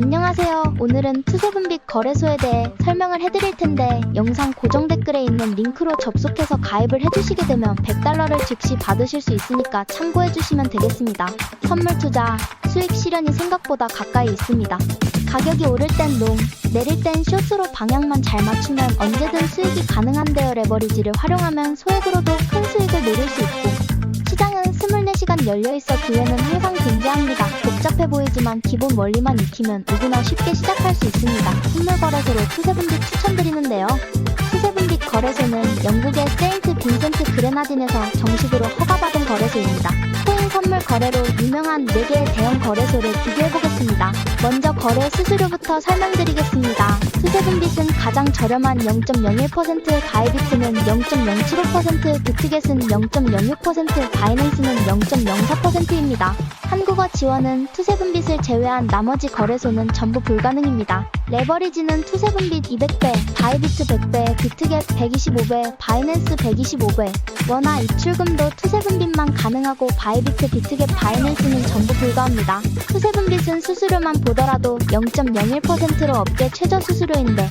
안녕하세요. 오늘은 투세분빛 거래소에 대해 설명을 해드릴 텐데 영상 고정 댓글에 있는 링크로 접속해서 가입을 해주시게 되면 100달러를 즉시 받으실 수 있으니까 참고해주시면 되겠습니다. 선물 투자, 수익 실현이 생각보다 가까이 있습니다. 가격이 오를 땐 롱, 내릴 땐 숏으로 방향만 잘 맞추면 언제든 수익이 가능한데요. 레버리지를 활용하면 소액으로도 큰 수익을 노릴 수 있고 24시간 열려있어 기회는 항상 존재합니다. 복잡해 보이지만 기본 원리만 익히면 누구나 쉽게 시작할 수 있습니다. 선물 거래소로 투세분빛 추천드리는데요. 투세분빛 거래소는 영국의 세인트 빈센트 그레나딘에서 정식으로 허가받은 거래소입니다. 코인 선물 거래로 유명한 4개의 대형 거래소를 비교해보겠습니다. 먼저 거래 수수료부터 설명드리겠습니다. 가장 저렴한 0.01%, 가이비트는 0.075%, 비트겟은 0.06%, 바이낸스는 0.04%입니다. 한국어 지원은 투세분빛을 제외한 나머지 거래소는 전부 불가능입니다. 레버리지는 투세분빛 200배, 바이비트 100배, 비트겟 125배, 바이낸스 125배, 원화 입출금도 투세분빛만 가능하고 바이비트, 비트겟, 바이낸스는 전부 불가합니다. 투세분빛은 수수료만 보더라도 0.01%로 업계 최저 수수료인데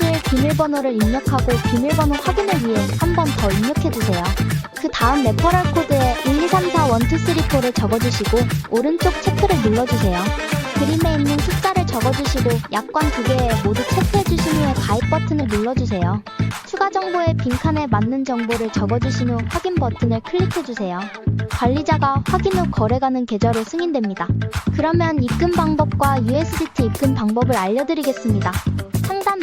사용하실 비밀번호를 입력하고 비밀번호 확인을 위해 한 번 더 입력해주세요. 그 다음 레퍼럴 코드에 123412344를 적어주시고 오른쪽 체크를 눌러주세요. 그림에 있는 숫자를 적어주시고 약관 두 개에 모두 체크해주신 후에 가입 버튼을 눌러주세요. 추가 정보에 빈칸에 맞는 정보를 적어주신 후 확인 버튼을 클릭해주세요. 관리자가 확인 후 거래가는 계좌로 승인됩니다. 그러면 입금 방법과 USDT 입금 방법을 알려드리겠습니다.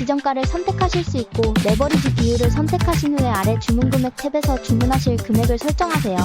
지정가를 선택하실 수 있고 레버리지 비율을 선택하신 후에 아래 주문 금액 탭에서 주문하실 금액을 설정하세요.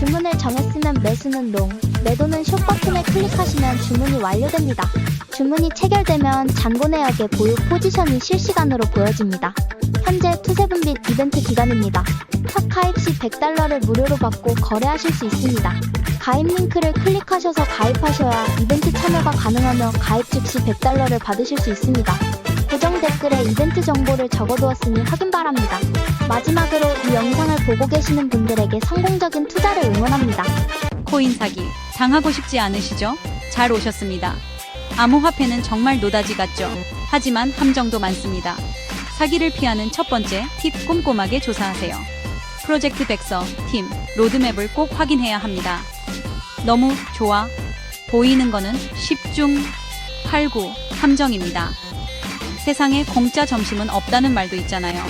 주문을 정했으면 매수는 롱, 매도는 숏 버튼을 클릭하시면 주문이 완료됩니다. 주문이 체결되면 잔고 내역의 보유 포지션이 실시간으로 보여집니다. 현재 투세분빛 이벤트 기간입니다. 첫 가입 시 100달러를 무료로 받고 거래하실 수 있습니다. 가입 링크를 클릭하셔서 가입하셔야 이벤트 참여가 가능하며 가입 즉시 100달러를 받으실 수 있습니다. 고정 댓글에 이벤트 정보를 적어두었으니 확인 바랍니다. 마지막으로 이 영상을 보고 계시는 분들에게 성공적인 투자를 응원합니다. 코인 사기 당하고 싶지 않으시죠? 잘 오셨습니다. 암호화폐는 정말 노다지 같죠? 하지만 함정도 많습니다. 사기를 피하는 첫 번째 팁 꼼꼼하게 조사하세요. 프로젝트 백서, 팀, 로드맵을 꼭 확인해야 합니다. 너무 좋아 보이는 거는 10중 8구 함정입니다. 세상에 공짜 점심은 없다는 말도 있잖아요.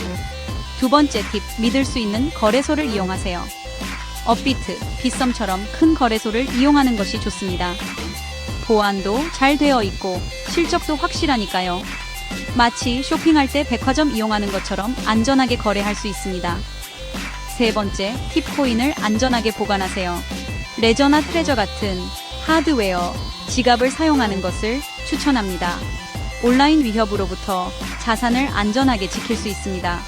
두 번째 팁, 믿을 수 있는 거래소를 이용하세요. 업비트, 빗썸처럼 큰 거래소를 이용하는 것이 좋습니다. 보안도 잘 되어 있고 실적도 확실하니까요. 마치 쇼핑할 때 백화점 이용하는 것처럼 안전하게 거래할 수 있습니다. 세 번째, 팁코인을 안전하게 보관하세요. 레저나 트레저 같은 하드웨어, 지갑을 사용하는 것을 추천합니다. 온라인 위협으로부터 자산을 안전하게 지킬 수 있습니다.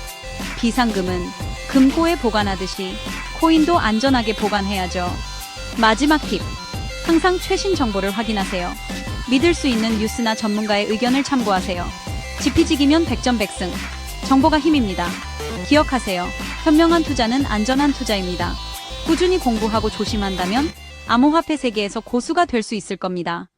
비상금은 금고에 보관하듯이 코인도 안전하게 보관해야죠. 마지막 팁. 항상 최신 정보를 확인하세요. 믿을 수 있는 뉴스나 전문가의 의견을 참고하세요. 지피지기면 백전백승. 정보가 힘입니다. 기억하세요. 현명한 투자는 안전한 투자입니다. 꾸준히 공부하고 조심한다면 암호화폐 세계에서 고수가 될 수 있을 겁니다.